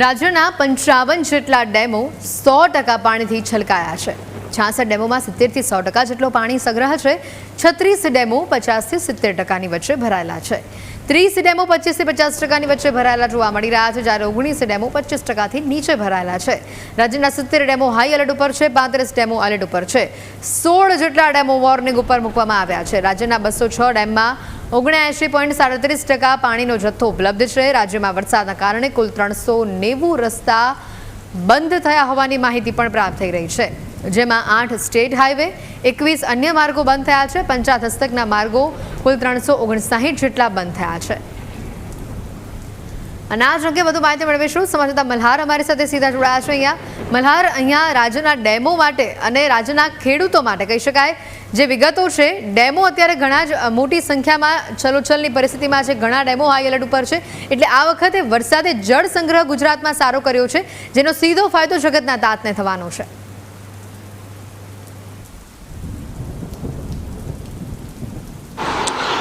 રાજ્યના પંચાવન જેટલા ડેમો સો ટકા પાણીથી છલકાયા છે. છાસઠ ડેમોમાં સિત્તેરથી સો ટકા જેટલો પાણી સંગ્રહ છે. છત્રીસ ડેમો પચાસથી સિત્તેર ટકાની વચ્ચે ભરાયેલા છે. ત્રીસ ડેમો પચીસથી પચાસ ટકાની વચ્ચે ભરાયેલા જોવા મળી રહ્યા છે. જ્યારે ઓગણીસ ડેમો પચીસ ટકાથી નીચે ભરાયેલા છે. રાજ્યના સિત્તેર ડેમો હાઈ એલર્ટ ઉપર છે, પાંત્રીસ ડેમો એલર્ટ ઉપર છે. સોળ જેટલા ડેમો વોર્નિંગ ઉપર મૂકવામાં આવ્યા છે. રાજ્યના બસો છ ડેમમાં ઓગણએંશી પોઈન્ટ સાડત્રીસ ટકા પાણીનો જથ્થો ઉપલબ્ધ છે. રાજ્યમાં વરસાદના કારણે કુલ ત્રણસો નેવું રસ્તા બંધ થયા હોવાની માહિતી પણ પ્રાપ્ત થઈ રહી છે. જેમાં આઠ સ્ટેટ હાઈવે એકવીસ અન્ય માર્ગો બંધ થયા છે. પંચાયત હસ્તકના માર્ગો કુલ ત્રણસો ઓગણસાહીઠ જેટલા બંધ થયા છે. અને આ જગ્યાએ વધુ માહિતી મેળવીશું. સમાજતા મલ્હાર અમારી સાથે સીધા જોડાયા છે અહીંયા. મલ્હાર, અહીંયા રાજ્યના ડેમો માટે અને રાજ્યના ખેડૂતો માટે કહી શકાય, જે વિગતો છે, ડેમો અત્યારે ઘણા જ મોટી સંખ્યામાં ચલોચલની પરિસ્થિતિમાં છે. ઘણા ડેમો હાઈ એલર્ટ ઉપર છે. એટલે આ વખતે વરસાદે જળ સંગ્રહ ગુજરાતમાં સારો કર્યો છે, જેનો સીધો ફાયદો જગતના દાંતને થવાનો છે.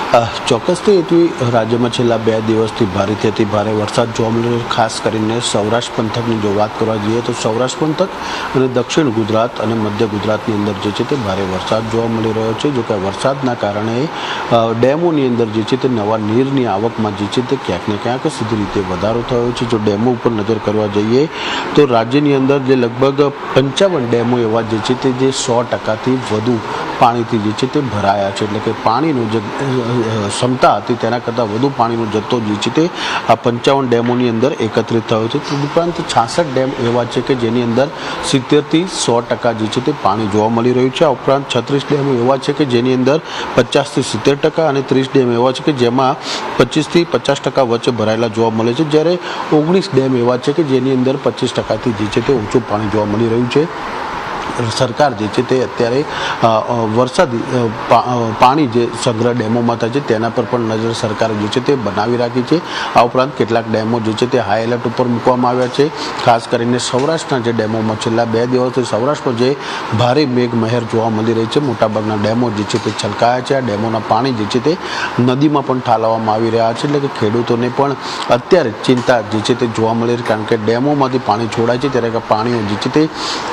ચોક્કસથી એટલી રાજ્યમાં છેલ્લા બે દિવસથી ભારેથી અતિ ભારે વરસાદ જોવા મળી રહ્યો છે. ખાસ કરીને સૌરાષ્ટ્ર પંથકની જો વાત કરવા જઈએ તો સૌરાષ્ટ્ર પંથક અને દક્ષિણ ગુજરાત અને મધ્ય ગુજરાતની અંદર જે છે તે ભારે વરસાદ જોવા મળી રહ્યો છે. જો કે વરસાદના કારણે ડેમોની અંદર જે છે તે નવા નીરની આવકમાં જે છે તે ક્યાંક ને ક્યાંક સીધી રીતે વધારો થયો છે. જો ડેમો ઉપર નજર કરવા જઈએ તો રાજ્યની અંદર જે લગભગ પંચાવન ડેમો એવા જે છે તે જે સો ટકાથી વધુ પાણીથી જે છે તે ભરાયા છે. એટલે કે પાણીનું જે ક્ષમતા હતી, તેના કરતાં વધુ પાણીનો જથ્થો જે છે તે આ પંચાવન ડેમોની અંદર એકત્રિત થયો છે. તદુપરાંત છાસઠ ડેમ એવા છે કે જેની અંદર સિત્તેરથી સો ટકા જે છે તે પાણી જોવા મળી રહ્યું છે. આ ઉપરાંત છત્રીસ ડેમો એવા છે કે જેની અંદર પચાસથી સિત્તેર ટકા અને ત્રીસ ડેમ એવા છે કે જેમાં પચીસથી પચાસ ટકા વચ્ચે ભરાયેલા જોવા મળે છે. જ્યારે ઓગણીસ ડેમ એવા છે કે જેની અંદર પચીસ ટકાથી જે છે તે ઓછું પાણી જોવા મળી રહ્યું છે. સરકાર જે છે તે અત્યારે વરસાદી પાણી જે સંગ્રહ ડેમોમાં થાય છે તેના પર પણ નજર સરકારે જે છે તે બનાવી રાખી છે. આ ઉપરાંત કેટલાક ડેમો જે છે તે હાઈ એલર્ટ ઉપર મૂકવામાં આવ્યા છે. ખાસ કરીને સૌરાષ્ટ્રના જે ડેમોમાં છેલ્લા બે દિવસથી સૌરાષ્ટ્રમાં જે ભારે મેઘ મહેર જોવા મળી રહી છે, મોટાભાગના ડેમો જે છે તે છલકાયા છે. આ ડેમોના પાણી જે છે તે નદીમાં પણ ઠાલવવામાં આવી રહ્યા છે, એટલે કે ખેડૂતોને પણ અત્યારે ચિંતા જે છે તે જોવા મળી રહી કારણ કે ડેમોમાંથી પાણી છોડાય છે, ત્યારે પાણીઓ જે છે તે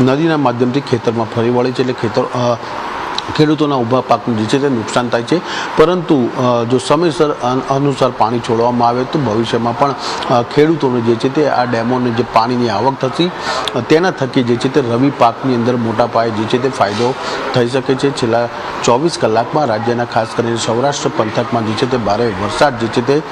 નદીના માધ્યમથી ખેતરમાં ફરી વળે છે એટલે ખેતર ખેડૂતોના ઊભા પાકનું જે છે તે નુકસાન થાય છે. પરંતુ જો સમયસર અન- અનુસાર પાણી છોડવામાં આવે તો ભવિષ્યમાં પણ ખેડૂતોને જે છે તે આ ડેમોને જે પાણીની આવક થતી તેના થકી જે છે તે રવિ પાકની અંદર મોટા પાયે જે છે તે ફાયદો થઈ શકે છે. છેલ્લા ચોવીસ કલાકમાં રાજ્યના ખાસ કરીને સૌરાષ્ટ્ર પંથકમાં જે છે તે ભારે વરસાદ જે છે તે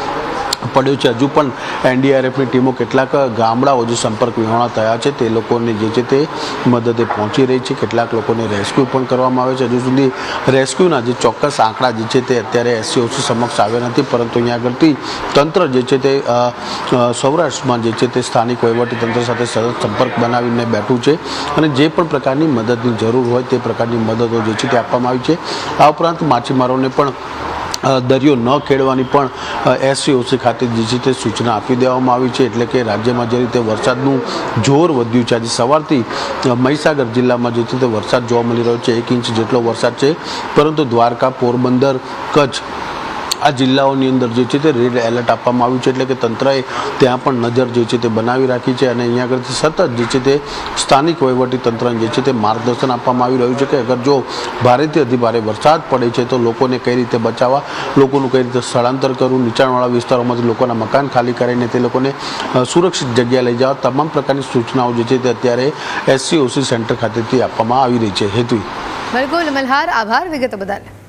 પડ્યો છે. હજુ પણ એનડીઆરએફની ટીમો કેટલાક ગામડાઓ જે સંપર્ક વિહોણા થયા છે. તે લોકોને જે છે તે મદદે પહોંચી રહી છે. કેટલાક લોકોને રેસ્ક્યુ પણ કરવામાં આવે છે. હજુ સુધી રેસ્ક્યુના જે ચોક્કસ આંકડા જે છે તે અત્યારે એસસીઓસી સમક્ષ આવ્યા નથી. પરંતુ અહીંયા આગળથી તંત્ર જે છે તે સૌરાષ્ટ્રમાં જે છે તે સ્થાનિક તંત્ર સાથે સતત સંપર્ક બનાવીને બેઠું છે અને જે પણ પ્રકારની મદદની જરૂર હોય તે પ્રકારની મદદો જે છે તે આપવામાં આવી છે. આ ઉપરાંત માછીમારોને પણ દરિયો ન ખેડવાની પણ એસસીઓસી ખાતે જે છે તે સૂચના આપી દેવામાં આવી છે. એટલે કે રાજ્યમાં જે રીતે વરસાદનું જોર વધ્યું છે, આજે સવારથી મહીસાગર જિલ્લામાં જે રીતે વરસાદ જોવા મળી રહ્યો છે. એક ઇંચ જેટલો વરસાદ છે. પરંતુ દ્વારકા, પોરબંદર, કચ્છ આ જિલ્લાઓની અંદર જે છે તે રેડ એલર્ટ આપવામાં આવ્યું છે એટલે કે તંત્રએ ત્યાં પણ નજર જે છે તે બનાવી રાખી છે અને અહીંયા આગળથી સતત જે છે તે સ્થાનિક વહીવટી તંત્રને જે છે તે માર્ગદર્શન આપવામાં આવી રહ્યું છે કે અગર જો ભારેથી અધિભારે વરસાદ પડે છે તો લોકોને કઈ રીતે બચાવવા, લોકોનું કઈ રીતે સ્થળાંતર કરવું, નીચાણવાળા વિસ્તારોમાંથી લોકોના મકાન ખાલી કરીને તે લોકોને સુરક્ષિત જગ્યાએ લઈ જવા તમામ પ્રકારની સૂચનાઓ જે છે તે અત્યારે એસસીઓસી સેન્ટર ખાતેથી આપવામાં આવી રહી છે. હેતુ બિલકુલ મલ્હાર આભાર, વિગત બદલ.